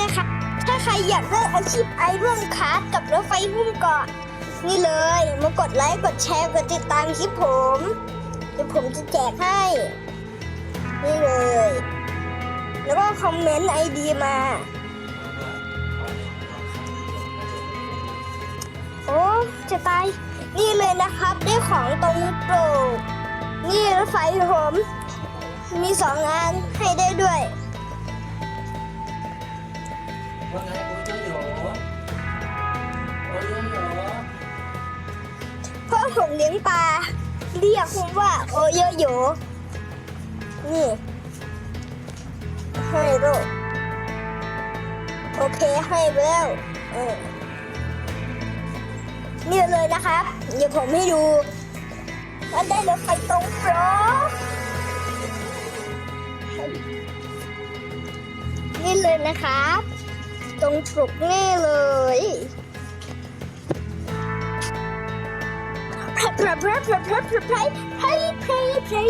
นะคะ ถ้าใครอยากได้อาชีพไอรอนคาร์ดกับรถไฟหุ้มเกาะนี่เลย มากดไลค์ กดแชร์ กดติดตามคลิปผมเดี๋ยวผมจะแจกให้ นี่เลย แล้วก็คอมเมนต์ไอดีมา โอ้จะตาย นี่เลยนะครับ ได้ของตรงโปรนี่รถไฟผม มีสองงานให้ได้ด้วย ว่าไงโอ้ยโยโย่โอ้ยโยโย่เพราะผมเลี้ยงปลาเรียกผมว่าโอโยโยนี่ให้ลูกโอเคให้ไปแล้วเออนี่เลยนะครับ เดี๋ยวผมให้ดูว่าได้รถไฟตรงโปรนี่เลยนะครับ ตรงปลุกนี่เลยพระพระพระพระพระพระพระพระพระพระ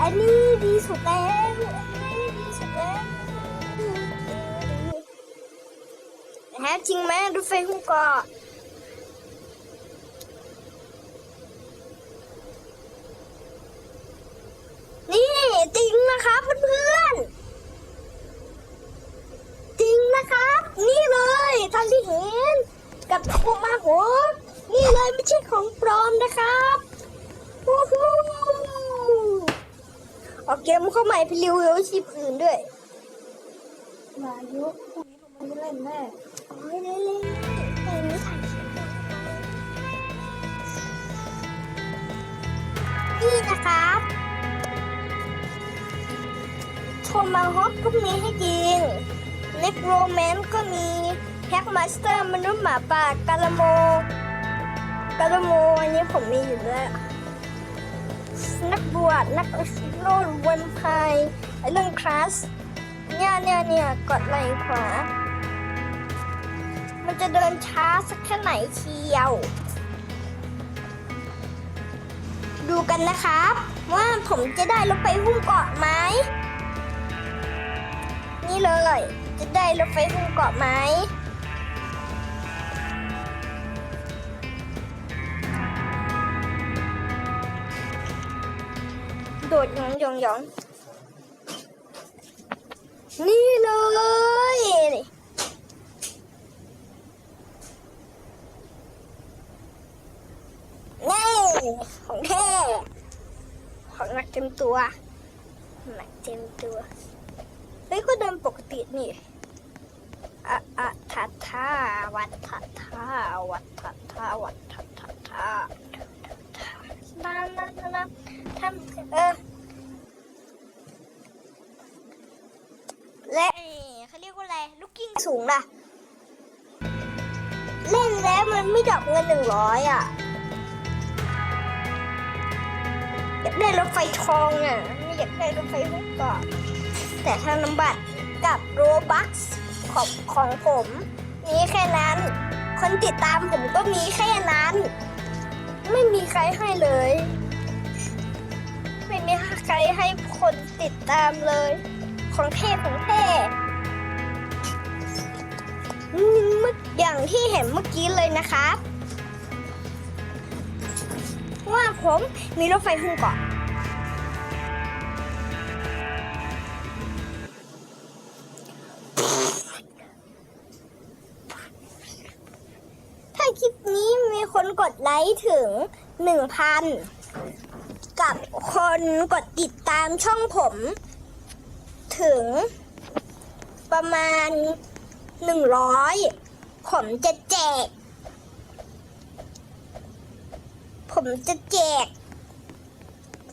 อันนี้ดีสุดแล้วอันนี้ดีสุดแล้วแท้จริงไหมรถไฟหุ้มเกาะนี่จริงนะครับเพื่อนๆ จริงนะครับ นี่ เลยท่านที่เห็น กับโคมาโหนี่เลยไม่ใช่ของปลอมนะครับวู้ฮู้ออกเกมเข้าใหม่ไปรีวิวอชีพอื่นด้วยมายุพรุ่งนี้ผมไม่เล่นแน่อ้ยเล่นเล่นเล่ไม่ถ่ายนี่นะครับโทมาฮอปก็มีให้กินเน็กโรแมนก็มี แพ็กมาสเตอร์มนุษย์หมาป่ากาลโมกาลโมอันนี้ผมมีอยู่แล้วนักบวชนักโลดวันพายเรื่องคลาสเนี่ยเนี่ยเนี่ยกดไหล่ขวา มันจะเดินช้าสักแค่ไหนเชียว ดูกันนะครับ ว่าผมจะได้รถไฟหุ้มเกาะไหมนี่เลย จะได้รถไฟหุ้มเกาะไหม ดดหยองหยองหยองนี่เลยนี่ของแท้ของหนักเต็มตัวหนักเต็มตัวเฮ้ยก็เดินปกตินี่อะอะทัทาวัดทัทาวัดทัทาวัดทัทธาทานั่นนั่นนั่นทำเออและเขาเรียกว่าอะไร ลูกกิ้ง สูงล่ะ เล่นแล้วมันไม่ดรอกเงินหนึ่งร้อยอะอยากได้รถไฟทองอะไม่อยากได้รถไฟหุ้มเกาะแต่ธนบัตรกับโรบัคของของผมมีแค่นั้น คนติดตามผมก็มีแค่นั้น ไม่มีใครให้เลย ไม่มีใครให้คนติดตามเลย ของเท่ของเท่ มื่ออย่างที่เห็นเมื่อกี้เลยนะครับ ว่าผมมีรถไฟหุ้มเกาะถ้าคลิปนี้มีคนกดไลค์ถึงหนึ่งพันกับคนกดติดตามช่องผม ถึงประมาณหนึ่งร้อย ผมจะแจก ผมจะแจก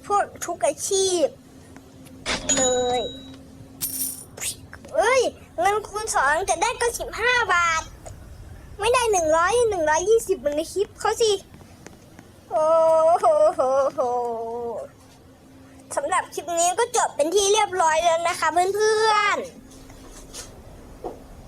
พวกทุกอาชีพ เลยเอ้ยเงินคูณสองจะได้ก็สิบห้าบาท ไม่ได้หนึ่งร้อยหนึ่งร้อยยี่สิบเหมือนในคลิปเขาสิ โอ้โหโหโหสำหรับคลิปนี้ก็จบเป็นที่เรียบร้อยแล้วนะคะเพื่อนๆ